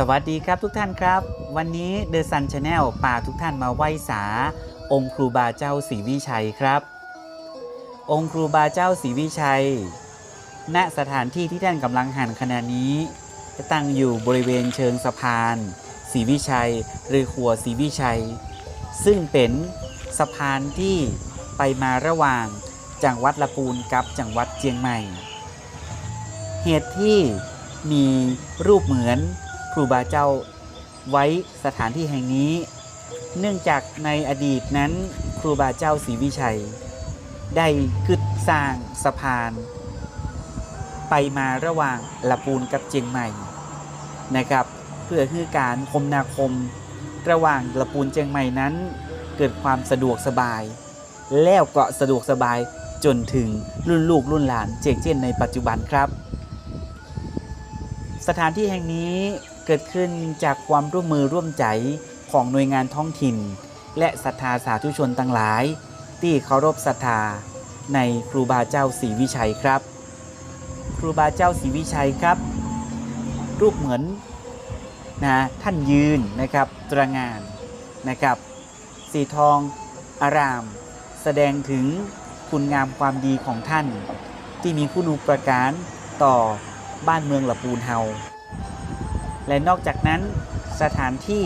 สวัสดีครับทุกท่านครับ วันนี้ The Sun Channel พาทุกท่านมาไหว้สา องค์ครูบาเจ้าศรีวิชัยครับ องค์ครูบาเจ้าศรีวิชัย ณสถานที่ที่ท่านกำลังหันขณะนี้จะตั้งอยู่บริเวณเชิงสะพานศรีวิชัย หรือขัวศรีวิชัย ซึ่งเป็นสะพานที่ไปมาระหว่างจังหวัดละปูนกับจังหวัดเจียงใหม่ เหตุที่มีรูปเหมือน รูบาเจ้าไว้สถานที่แห่งนี้ เนื่องจากในอดีตนั้นครูบาเจ้าศรีวิชัย ได้กึดสร้างสะพาน ไปมาระหว่างละปูนกับเจียงใหม่นะครับ เพื่อคือการคมนาคม ระหว่างละปูนเจียงใหม่นั้น เกิดความสะดวกสบาย แล้วก็สะดวกสบายจนถึงรุ่นลูกรุ่นหลานเจกเจียนในปัจจุบันครับ สถานที่แห่งนี้ เกิดขึ้นจากความร่วมมือร่วมใจของหน่วยงานท้องถิ่น และศรัทธาสาธุชนต่างหลาย ที่เคารพศรัทธาในครูบาเจ้าศรีวิชัยครับ ครูบาเจ้าศรีวิชัยครับ รูปเหมือนนะท่านยืนนะครับตระงานนะครับ สีทองอาราม แสดงถึงคุณงามความดีของท่าน ที่มีคุณูปการต่อบ้านเมืองละปูนเฮา และนอกจากนั้นสถานที่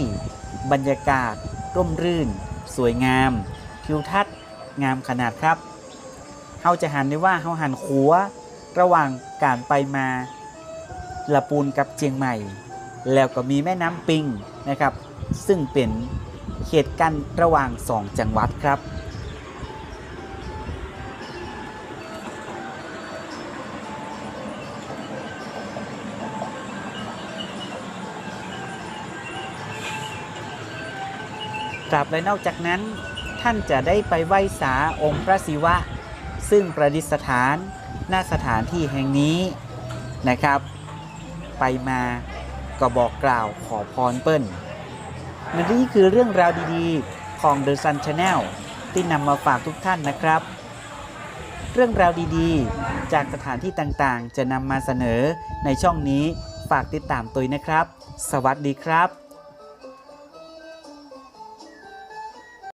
บรรยากาศ ร่มรื่น สวยงาม ทิวทัศน์ งามขนาดครับเฮาจะหันได้ว่าเฮาหันขัว ระหว่างการไปมาละปูนกับเจียงใหม่ แล้วก็มีแม่น้ำปิงนะครับ ซึ่งเป็นเขตกั้นระหว่างสองจังหวัดครับ กลับและนอกจากนั้น ท่านจะได้ไปไหว้สาองค์พระศิวะ ซึ่งประดิษฐานหน้าสถานที่แห่งนี้นะครับ ไปมาก็บอกกล่าวขอพรเปิ้ลและนี่คือเรื่องราวดีๆ ของ The Sun Channel ที่นำมาฝากทุกท่านนะครับ เรื่องราวดีๆ จากสถานที่ต่างๆ จะนำมาเสนอในช่องนี้ฝากติดตามตัวนะครับ สวัสดีครับ